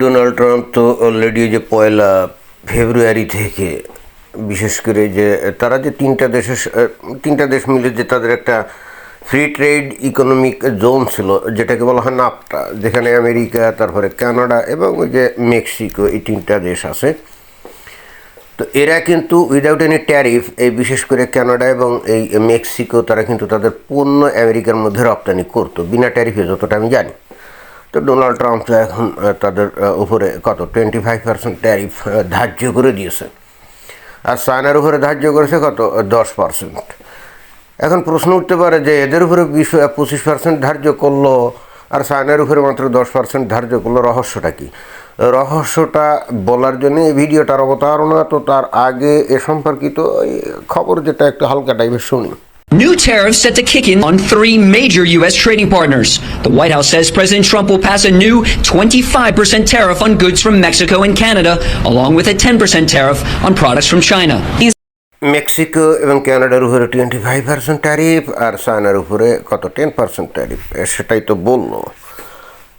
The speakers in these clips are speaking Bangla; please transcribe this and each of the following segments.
ডোনাল্ড ট্রাম্প তো অলরেডি যে পয়লা ফেব্রুয়ারি থেকে, বিশেষ করে যে, তারা যে তিনটা দেশের তিনটা দেশ মিলে যে তাদের একটা ফ্রি ট্রেড ইকোনমিক জোন ছিল, যেটাকে বলা হয় নাপটা যেখানে আমেরিকা, তারপরে কানাডা এবং ওই যে মেক্সিকো, এই তিনটা দেশ আছে। তো এরা কিন্তু উইদাউট এনি ট্যারিফ এই বিশেষ করে কানাডা এবং এই মেক্সিকো, তারা কিন্তু তাদের পণ্য আমেরিকার মধ্যে রপ্তানি করতো, বিনা ট্যারিফে যতটা আমি জানি। তো ডোনাল্ড ট্রাম্প এখন তাদের উপরে কত টোয়েন্টি ফাইভ পার্সেন্ট ট্যারিফ ধার্য করে দিয়েছে। আর চায়নার উপরে ধার্য করেছে কত, দশ পার্সেন্ট এখন প্রশ্ন উঠতে পারে যে এদের উপরে বিশ পঁচিশ পার্সেন্ট ধার্য করল, আর চায়নার উপরে মাত্র দশ পার্সেন্ট ধার্য করল, রহস্যটা কি? রহস্যটা বলার জন্য এই ভিডিওটার অবতারণা তো তার আগে এ সম্পর্কিত খবর যেটা একটু হালকা টাইপের শুনি। New tariffs set to kick in on three major U.S. trading partners. The White House says President Trump will pass a new 25% tariff on goods from Mexico and Canada, along with a 10% tariff on products from China. Mexico এবং কানাডার উপরে টোয়েন্টি ফাইভ পার্সেন্ট ট্যারিফ আর চায়নার উপরে কত টেন পার্সেন্ট ট্যারিফ সেটাই তো বলল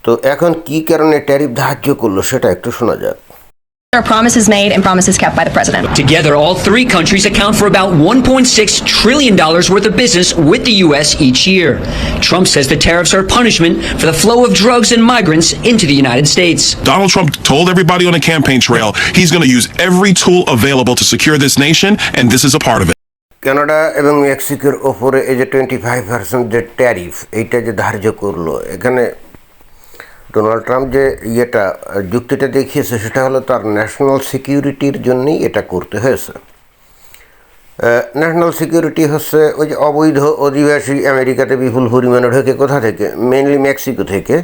তো এখন কি কারণে ট্যারিফ ধার্য করল সেটা একটু শোনা যাক are promises made and promises kept by the president. Together, all three countries account for about $1.6 trillion worth of business with the U.S. each year. Trump says the tariffs are punishment for the flow of drugs and migrants into the United States. Donald Trump told everybody on the campaign trail he's going to use every tool available to secure this nation, and this is a part of it. Canada এবং মেক্সিকোর ওপরে এই যে টোয়েন্টি ফাইভ পার্সেন্ট যে ট্যারিফ এইটা যে ধার্য করলো এখানে ডোনাল্ড ট্রাম্প যে ইয়েটা যুক্তিটা দেখিয়েছে, সেটা হলো তার ন্যাশনাল সিকিউরিটির জন্যই এটা করতে হয়েছে। ন্যাশনাল সিকিউরিটি হচ্ছে ওই যে অবৈধ অধিবাসী আমেরিকাতে বিপুল পরিমাণে ঢোকে কোথা থেকে? মেনলি মেক্সিকো থেকে।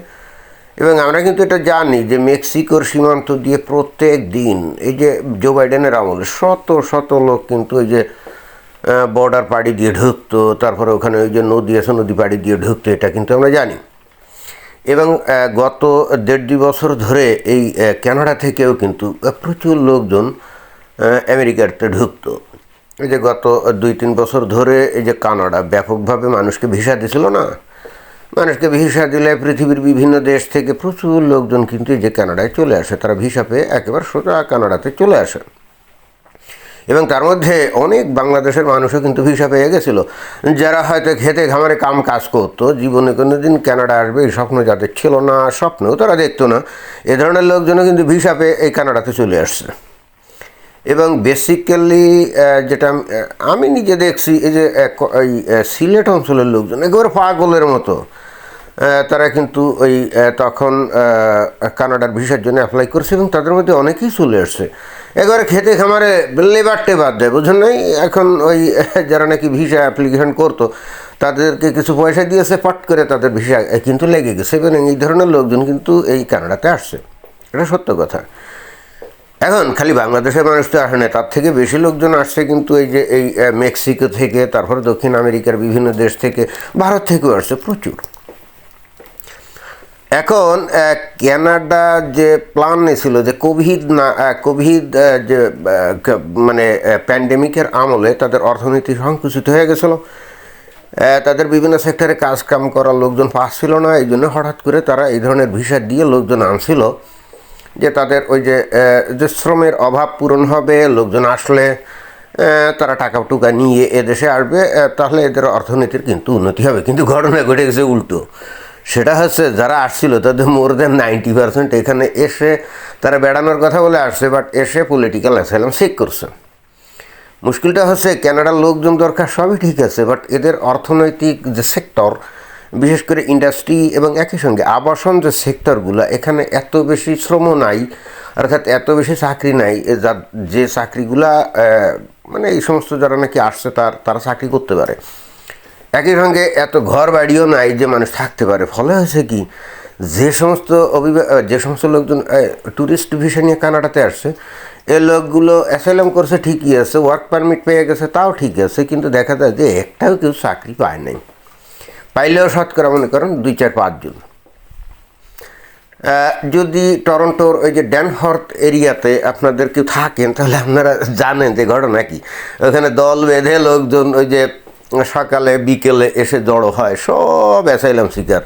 এবং আমরা কিন্তু এটা জানি যে মেক্সিকোর সীমান্ত দিয়ে প্রত্যেক দিন এই যে জো বাইডেনের আমলে শত শত লোক কিন্তু ওই যে বর্ডার পাড়ি দিয়ে ঢুকতো, তারপরে ওখানে ওই যে নদী আছে, নদী পাড়ি দিয়ে ঢুকতো, এটা কিন্তু আমরা জানি। এবং গত দেড় বছর ধরে এই কানাডা থেকেও কিন্তু প্রচুর লোকজন আমেরিকাতে ঢুকতো। এই যে গত দুই তিন বছর ধরে এই যে কানাডা ব্যাপকভাবে মানুষকে ভিসা দিছিল না? মানুষকে ভিসা দিলে পৃথিবীর বিভিন্ন দেশ থেকে প্রচুর লোকজন কিন্তু এই যে কানাডায় চলে আসে। তারা ভিসা পেয়ে একেবারে সোজা কানাডাতে চলে আসে। এবং তার মধ্যে অনেক বাংলাদেশের মানুষও কিন্তু ভিসা পেয়ে গেছিল। যারা হয়তো খেতে ঘামারে কাম কাজ করতো, জীবনে কোনো দিন কানাডা আসবে, এই স্বপ্ন যাদের ছিল না, স্বপ্নেও তারা দেখতো না। এ ধরনের লোকজনও কিন্তু ভিসা পেয়ে এই কানাডাতে চলে আসছে। এবং বেসিক্যালি যেটা আমি- নিজে দেখছি, এই যে এই সিলেট অঞ্চলের লোকজন, একেবারে পাগলের মতো। তারা কিন্তু ওই তখন কানাডার ভিসার জন্য অ্যাপ্লাই করছে এবং তাদের মধ্যে অনেকেই চলে আসছে। একবারে খেতে খামারে লেবার টেবার দেয়, বুঝুন নাই? এখন ওই যারা নাকি ভিসা অ্যাপ্লিকেশন করতো, তাদেরকে কিছু পয়সা দিয়েছে, পট করে তাদের ভিসা কিন্তু লেগে গেছে। এবং এই ধরনের লোকজন কিন্তু এই কানাডাতে আসছে। এটা সত্য কথা। এখন খালি বাংলাদেশের মানুষ তো আসে না, তার থেকে বেশি লোকজন আসছে কিন্তু এই যে, এই মেক্সিকো থেকে, তারপরে দক্ষিণ আমেরিকার বিভিন্ন দেশ থেকে, ভারত থেকেও আসছে প্রচুর। এখন ক্যানাডা যে প্ল্যান ছিল যে কোভিড না কোভিড যে মানে প্যান্ডেমিকের আমলে তাদের অর্থনীতি সংকুচিত হয়ে গেছিল। তাদের বিভিন্ন সেক্টরে কাজ কাম করার লোকজন পাচ্ছিল না, এই জন্য হঠাৎ করে তারা এই ধরনের ভিসা দিয়ে লোকজন আনছিল যে তাদের ওই যে যে শ্রমের অভাব পূরণ হবে, লোকজন আসলে তারা টাকা টুকা নিয়ে এদেশে আসবে তাহলে এদের অর্থনীতির কিন্তু উন্নতি হবে। কিন্তু ঘটনা ঘটে গেছে উল্টো। সেটা হচ্ছে যারা আসছিল তাদের মোর দেন নাইনটি পার্সেন্ট এখানে এসে তারা বেড়ানোর কথা বলে আসছে বাট এসে পলিটিক্যাল অ্যাসাইলাম চেক করছে। মুশকিলটা হচ্ছে কানাডার লোকজন দরকার সবই ঠিক আছে বাট এদের অর্থনৈতিক যে সেক্টর বিশেষ করে ইন্ডাস্ট্রি এবং একই সঙ্গে আবাসন যে সেক্টরগুলো এখানে এত বেশি শ্রম নাই, অর্থাৎ এত বেশি চাকরি নাই যে চাকরিগুলা মানে এই সমস্ত যারা নাকি আসছে তার, তারা চাকরি করতে পারে। একই সঙ্গে এত ঘর বাড়িও নাই যে মানুষ থাকতে পারে। ফলে হয়েছে কি, যে সমস্ত অভিবা যে সমস্ত লোকজন ট্যুরিস্ট ভিসা নিয়ে কানাডাতে আসছে, এ লোকগুলো অ্যাসাইলাম করছে ঠিকই আছে ওয়ার্ক পারমিট পেয়ে গেছে, তাও ঠিক আছে, কিন্তু দেখা যায় যে একটাও কেউ চাকরি পায় নাই। পাইলেও শতকরা মনে করেন দুই চার পাঁচজন যদি টরন্টোর ওই যে ড্যানহর্থ এরিয়াতে আপনাদের কেউ থাকেন, তাহলে আপনারা জানেন যে ঘটনা কি। ওখানে দল বেঁধে লোকজন ওই যে সকালে বিকেলে এসে জড়ো হয়। সব অ্যাসাইলাম শিকার।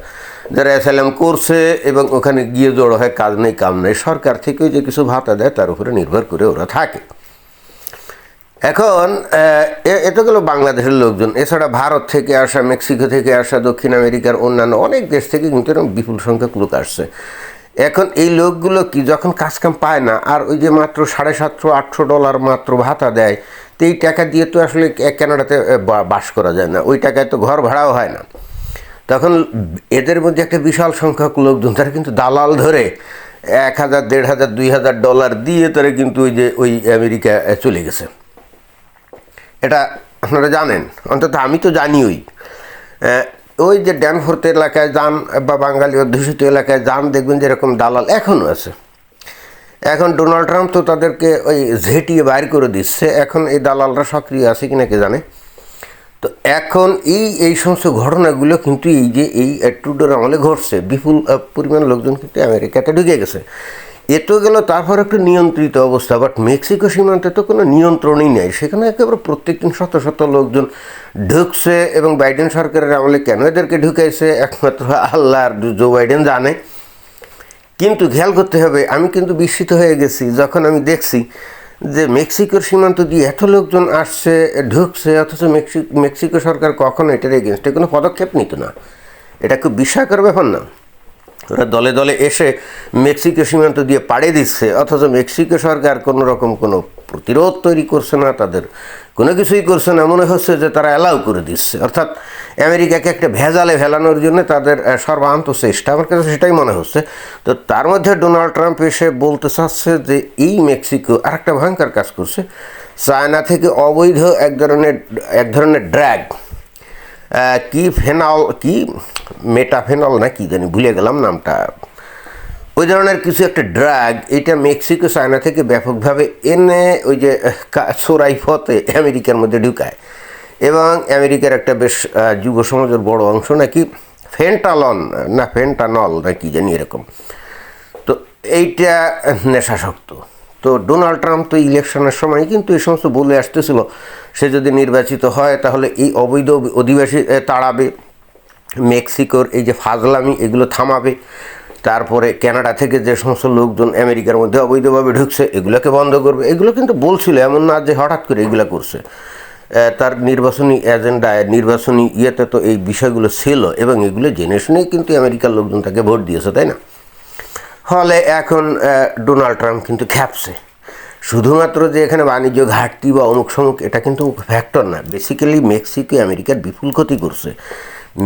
যারা অ্যাসাইলাম করছে এবং ওখানে গিয়ে জড়ো হয় কাজ নেই কাম নেই সরকার থেকেও যে কিছু ভাতা দেয় তার উপরে নির্ভর করে ওরা থাকে। এখন আহ, এ- এ গেল বাংলাদেশের লোকজন। এছাড়া ভারত থেকে আসা মেক্সিকো থেকে আসা দক্ষিণ আমেরিকার অন্যান্য অনেক দেশ থেকে কিন্তু এরকম বিপুল সংখ্যক লোক আসছে। এখন এই লোকগুলো কি যখন কাজকাম পায় না আর ওই যে মাত্র সাড়ে সাতশো আটশো ডলার মাত্র ভাতা দেয় তো এই টাকা দিয়ে তো আসলে কে- কানাডাতে বা- বাস করা যায় না। ওই টাকায় তো ঘর ভাড়াও হয় না। তখন এদের মধ্যে একটা বিশাল সংখ্যক লোকজন, তারা কিন্তু দালাল ধরে এক হাজার, দেড় হাজার, দুই হাজার ডলার দিয়ে তারা কিন্তু ওই যে, ওই আমেরিকা চলে গেছে। এটা আপনারা জানেন? অন্তত আমি তো জানি ওই ওই যে ড্যানফোর্থ এলাকায় যান, বা বাঙালি অধ্যুষিত এলাকায় যান, দেখবেন যে এরকম দালাল এখনও আছে। এখন ডোনাল্ড ট্রাম্প তো তাদেরকে ওই ঝেঁটিয়ে বাইর করে দিচ্ছে। এখন এই দালালরা সক্রিয় আছে কিনা কে জানে? তো এখন এই এই সমস্ত ঘটনাগুলো কিন্তু এই যে, এই ট্রুডোর আমলে ঘটছে। বিপুল পরিমাণ লোকজন কিন্তু আমেরিকাতে ঢুকে গেছে। এ তো গেল, তারপর একটা নিয়ন্ত্রিত অবস্থা। বাট মেক্সিকো সীমান্তে তো কোনো নিয়ন্ত্রণই নেই। সেখানে একেবারে প্রত্যেক দিন শত শত লোকজন ঢুকছে এবং বাইডেন সরকারের আমলে কেন এদেরকে ঢুকাইছে? একমাত্র আল্লাহ আর জো বাইডেন জানে। কিন্তু খেয়াল করতে হবে, আমি কিন্তু বিস্মিত হয়ে গেছি যখন আমি দেখছি যে মেক্সিকোর সীমান্ত দিয়ে এত লোকজন আসছে, ঢুকছে, অথচ মেক্সিকো সরকার কখনো এটার এগেনস্টে কোনো পদক্ষেপ নিত না। এটা খুব বিস্ময়কর ব্যাপার না। ওরা দলে দলে এসে মেক্সিকো সীমান্ত দিয়ে পাড়ে দিচ্ছে, অথচ মেক্সিকো সরকার কোনো রকম কোনো প্রতিরোধ তৈরি করছে না, তাদের কোনো কিছুই করছে না। মনে হচ্ছে যে তারা অ্যালাউ করে দিচ্ছে। অর্থাৎ আমেরিকাকে একটা ভেজালে ফেলানোর জন্য তাদের সর্বান্ত চেষ্টা। আমার কাছে সেটাই মনে হচ্ছে। তো তার মধ্যে ডোনাল্ড ট্রাম্প এসে বলতে চাচ্ছে যে এই মেক্সিকো আর একটা ভয়ঙ্কর কাজ করছে। চায়না থেকে অবৈধ এক ধরনের এক ধরনের ড্র্যাগ কি ফেনল, কি মেটাফেনল না কি জানি, ভুলে গেলাম নামটা। ওই ধরনের কিছু একটা ড্রাগ এটা মেক্সিকো, চায়না থেকে ব্যাপকভাবে এনে ওই যে সোরাই ফতে আমেরিকার মধ্যে ঢুকায়। এবং আমেরিকার একটা বেশ যুব সমাজের বড় অংশ নাকি ফেন্টালন, না, ফেন্টানল, না কি জানি এরকম। তো এইটা নেশাসক্ত তো ডোনাল্ড ট্রাম্প তো ইলেকশনের সময় কিন্তু এই সমস্ত বলে আসতেছিল, সে যদি নির্বাচিত হয় তাহলে এই অবৈধ অধিবাসী তাড়াবে, মেক্সিকোর এই যে ফাজলামি এগুলো থামাবে, তারপরে কানাডা থেকে যে সমস্ত লোকজন আমেরিকার মধ্যে অবৈধভাবে ঢুকছে, এগুলোকে বন্ধ করবে। এগুলো কিন্তু বলছিল, এমন না যে হঠাৎ করে এগুলো করছে। তার নির্বাচনী এজেন্ডায়, নির্বাচনী ইয়েতে তো এই বিষয়গুলো ছিল এবং এগুলো জেনে শুনেই কিন্তু আমেরিকার লোকজন তাকে ভোট দিয়েছে, তাই না? ফলে এখন ডোনাল্ড ট্রাম্প কিন্তু খ্যাপছে শুধুমাত্র যে এখানে বাণিজ্য ঘাটতি বা অমুক সমুক এটা কিন্তু ফ্যাক্টর না। বেসিক্যালি মেক্সিকো আমেরিকার বিপুল ক্ষতি করছে।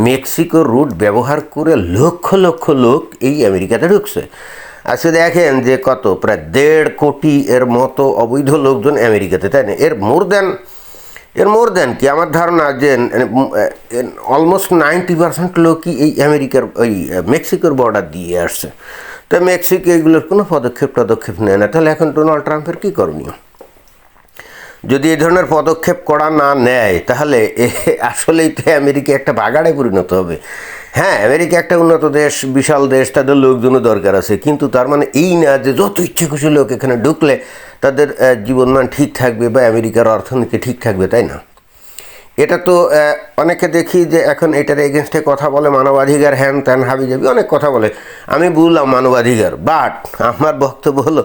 মেক্সিকো রুট ব্যবহার করে লক্ষ লক্ষ লোক এই আমেরিকাতে ঢুকছে। আজকে দেখেন যে কত, প্রায় দেড় কোটি এর মতো অবৈধ লোকজন আমেরিকাতে তাই না? এর মোর দেন এর মোর দেন কি? আমার ধারণা যে অলমোস্ট নাইনটি পার্সেন্ট লোকই এই আমেরিকার ওই মেক্সিকোর বর্ডার দিয়ে আসছে। তো মেক্সিকো এগুলোর কোনো পদক্ষেপ পদক্ষেপ নেয় না। তাহলে এখন ডোনাল্ড ট্রাম্পের কী করণীয়? যদি এই ধরনের পদক্ষেপ করা না নেয়, তাহলে আসলেই তো আমেরিকা একটা বাগাড়ে পরিণত হবে। হ্যাঁ আমেরিকা একটা উন্নত দেশ, বিশাল দেশ, তাদের লোকজনও দরকার আছে। কিন্তু তার মানে এই না যে যত ইচ্ছে খুশি লোক এখানে ঢুকলে তাদের জীবনমান ঠিক থাকবে বা আমেরিকার অর্থনীতি ঠিক থাকবে, তাই না? এটা তো অনেকে দেখি যে এখন এটার এগেনস্টে কথা বলে, মানবাধিকার হ্যান ত্যান হাবি যাবি অনেক কথা বলে। আমি বললাম মানবাধিকার, বাট আমার বক্তব্য হলো,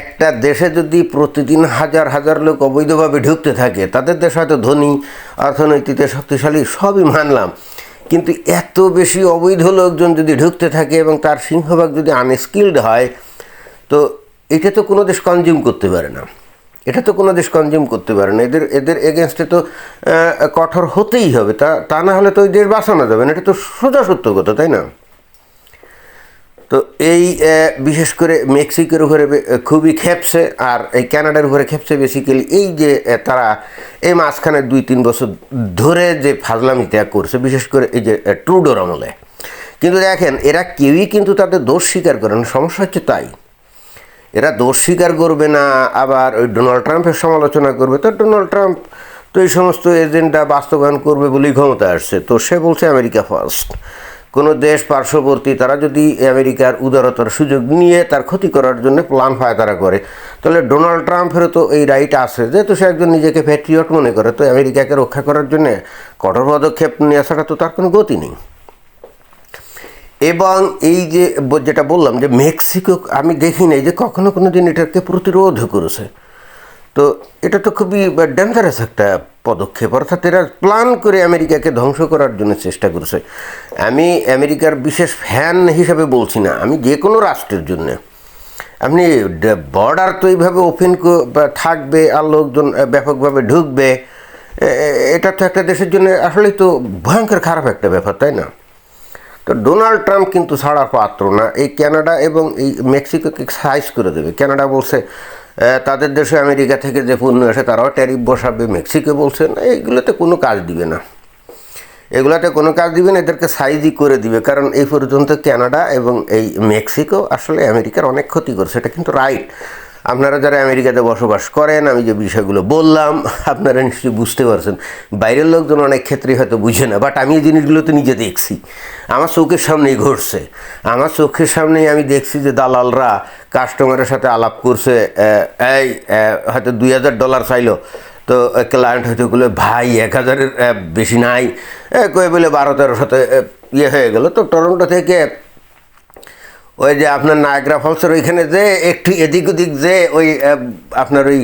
একটা দেশে যদি প্রতিদিন হাজার হাজার লোক অবৈধভাবে ঢুকতে থাকে, তাদের দেশ হয়তো ধনী, অর্থনীতিতে শক্তিশালী, সবই মানলাম। কিন্তু এত বেশি অবৈধ লোকজন যদি ঢুকতে থাকে এবং তার সিংহভাগ যদি আনস্কিল্ড হয়, তো এটা তো কোনো দেশ কনজিউম করতে পারে না। এটা তো কোনো দেশ কনজিউম করতে পারে না। এদের এদের এগেনস্টে তো কঠোর হতেই হবে। তা তা না হলে তো ওই দেশ বাঁচানো যাবে না। এটা তো সোজা সত্য কথা, তাই না? তো এই বিশেষ করে মেক্সিকোর উপরে খুবই খেপছে আর এই ক্যানাডার উপরে খেপছে বেসিক্যালি এই যে তারা এই মাঝখানে দুই, তিন বছর ধরে যে ফাজলামি ত্যাগ করছে, বিশেষ করে এই যে ট্রুডোর আমলে। কিন্তু দেখেন, এরা কেউই কিন্তু তাদের দোষ স্বীকার করে না। সমস্যা হচ্ছে তাই। এরা দোষ স্বীকার করবে না, আবার ওই ডোনাল্ড ট্রাম্পের সমালোচনা করবে। তো ডোনাল্ড ট্রাম্প তো এই সমস্ত এজেন্ডা বাস্তবায়ন করবে বলেই ক্ষমতা আসছে। তো সে বলছে, আমেরিকা ফার্স্ট কোনো দেশ পার্শ্ববর্তী, তারা যদি আমেরিকার উদারতার সুযোগ নিয়ে তার ক্ষতি করার জন্য প্ল্যান তারা করে, তাহলে ডোনাল্ড ট্রাম্পেরও তো এই রাইট আছে। যেহেতু সে একজন নিজেকে প্যাট্রিয়ট মনে করে, তো আমেরিকাকে রক্ষা করার জন্য কঠোর পদক্ষেপ নিয়ে আসাটা তো তার কোনো গতি নেই। এবং এই যে যেটা বললাম যে মেক্সিকো, আমি দেখি নাই যে কখনো কোনো দিন এটাকে প্রতিরোধ করেছে। তো এটা তো খুবই ডেঞ্জারাস একটা পদক্ষেপ। অর্থাৎ এরা প্ল্যান করে আমেরিকাকে ধ্বংস করার জন্য চেষ্টা করেছে। আমি আমেরিকার বিশেষ ফ্যান হিসাবে বলছি না, আমি যে কোনো রাষ্ট্রের জন্য। আপনি বর্ডার তো এইভাবে ওপেন থাকবে আর লোকজন ব্যাপকভাবে ঢুকবে এটা তো একটা দেশের জন্য আসলেই তো ভয়ঙ্কর খারাপ একটা ব্যাপার, তাই না? তো ডোনাল্ড ট্রাম্প কিন্তু ছাড়ার পাত্র না। এই ক্যানাডা এবং এই মেক্সিকোকে সাইজ করে দেবে। কানাডা বলছে তাদের দেশে আমেরিকা থেকে যে পণ্য আসে, তারাও ট্যারিফ বসাবে। মেক্সিকো বলছে, না এইগুলোতে কোনো কাজ দিবে না। এগুলাতে কোনো কাজ দিবে না, এদেরকে সাইজই করে দিবে। কারণ এই পর্যন্ত কানাডা এবং এই মেক্সিকো আসলে আমেরিকার অনেক ক্ষতি করছে। এটা কিন্তু রাইট। আপনারা যারা আমেরিকাতে বসবাস করেন, আমি যে বিষয়গুলো বললাম, আপনারা নিশ্চয়ই বুঝতে পারছেন। বাইরের লোকজন অনেক ক্ষেত্রে হয়তো বুঝে না বাট আমি এই জিনিসগুলো তো নিজে দেখছি। আমার চোখের সামনেই ঘটছে। আমার চোখের সামনেই আমি দেখছি যে দালালরা কাস্টমারের সাথে আলাপ করছে এই হয়তো দুই হাজার ডলার চাইলো। তো ক্লায়েন্ট হয়তো বলে, ভাই, এক হাজারের বেশি নাই। কয়ে বলে, বারো তেরো সাথে ইয়ে হয়ে গেল। তো টরন্টো থেকে ওই যে আপনার নায়গ্রা ফলসের ওইখানে যে একটু এদিক ওদিক যে ওই আপনার ওই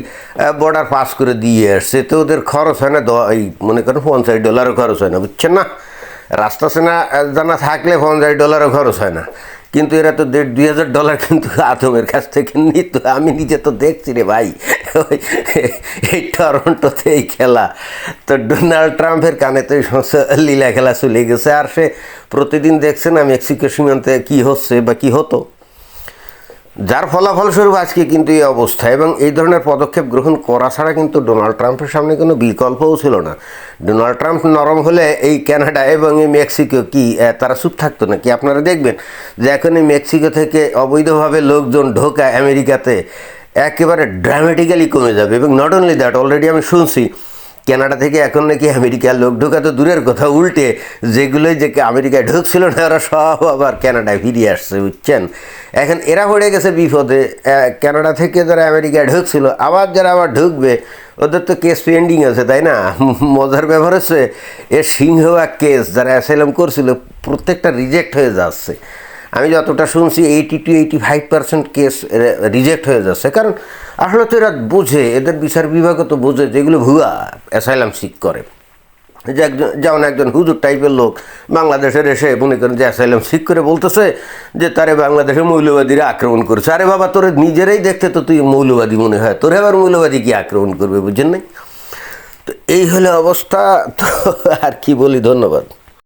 বর্ডার পাস করে দিয়ে আসছে। তো ওদের খরচ হয় না ওই মনে করেন পঞ্চাশ ডলারও খরচ হয় না, বুঝছেন না? রাস্তা সেনা জানা থাকলে পঞ্চাশ ডলারও খরচ হয় না। কিন্তু এরা তো দেড় দুই হাজার ডলার কিন্তু আদমের কাছ থেকে নিত। আমি নিজে তো দেখছি রে ভাই। ওই এই টরন্টোতে এই খেলা। তো ডোনাল্ড ট্রাম্পের কানে তো এই সমস্ত লীলা খেলা চলে গেছে। আর সে প্রতিদিন দেখছে না মেক্সিকো সীমান্তে কী হচ্ছে বা কী হতো? যার ফলাফলস্বরূপ আজকে কিন্তু এই অবস্থা এবং এই ধরনের পদক্ষেপ গ্রহণ করা ছাড়া কিন্তু ডোনাল্ড ট্রাম্পের সামনে কোনো বিকল্পও ছিল না। ডোনাল্ড ট্রাম্প নরম হলে এই ক্যানাডা এবং এই মেক্সিকো কি তারা চুপ থাকতো নাকি? আপনারা দেখবেন যে এখন এই মেক্সিকো থেকে অবৈধভাবে লোকজন ঢোকা আমেরিকাতে একেবারে ড্রামেটিক্যালি কমে যাবে এবং নট অনলি দ্যাট অলরেডি আমি শুনছি কানাডা থেকে এখন নাকি আমেরিকার লোক ঢোকা তো দূরের কথা, উল্টে যেগুলোই যে আমেরিকায় ঢুকছিল না, ওরা সব আবার কানাডায় ফিরে আসছে, বুঝছেন? এখন এরা পড়ে গেছে বিপদে কানাডা থেকে যারা আমেরিকায় ঢুকছিল, আবার যারা আবার ঢুকবে, ওদের তো কেস পেন্ডিং আছে, তাই না? মজার ব্যাপার হচ্ছে, এ সিংহবাগ কেস যারা অ্যাসাইলাম করছিল, প্রত্যেকটা রিজেক্ট হয়ে যাচ্ছে। আমি যতটা শুনছি eighty two eighty five percent case reject হয়ে যাচ্ছে। কারণ আসলে তো এরা বোঝে, এদের বিচার বিভাগও তো বোঝে যেগুলো ভুয়া অ্যাসাইলাম সিক করে। যে একজন, যেমন একজন হুজুর টাইপের লোক বাংলাদেশের এসে মনে করেন যে অ্যাসাইলাম সিক করে বলতেছে যে তারে বাংলাদেশে মৌলবাদীরা আক্রমণ করছে। আরে বাবা, তোর নিজেরাই দেখতে তো তুই মৌলবাদী মনে হয়। তোর আবার মৌলবাদী কি আক্রমণ করবে বুঝছেন নাই? তো এই হলে অবস্থা। তো আর কি বলি, ধন্যবাদ।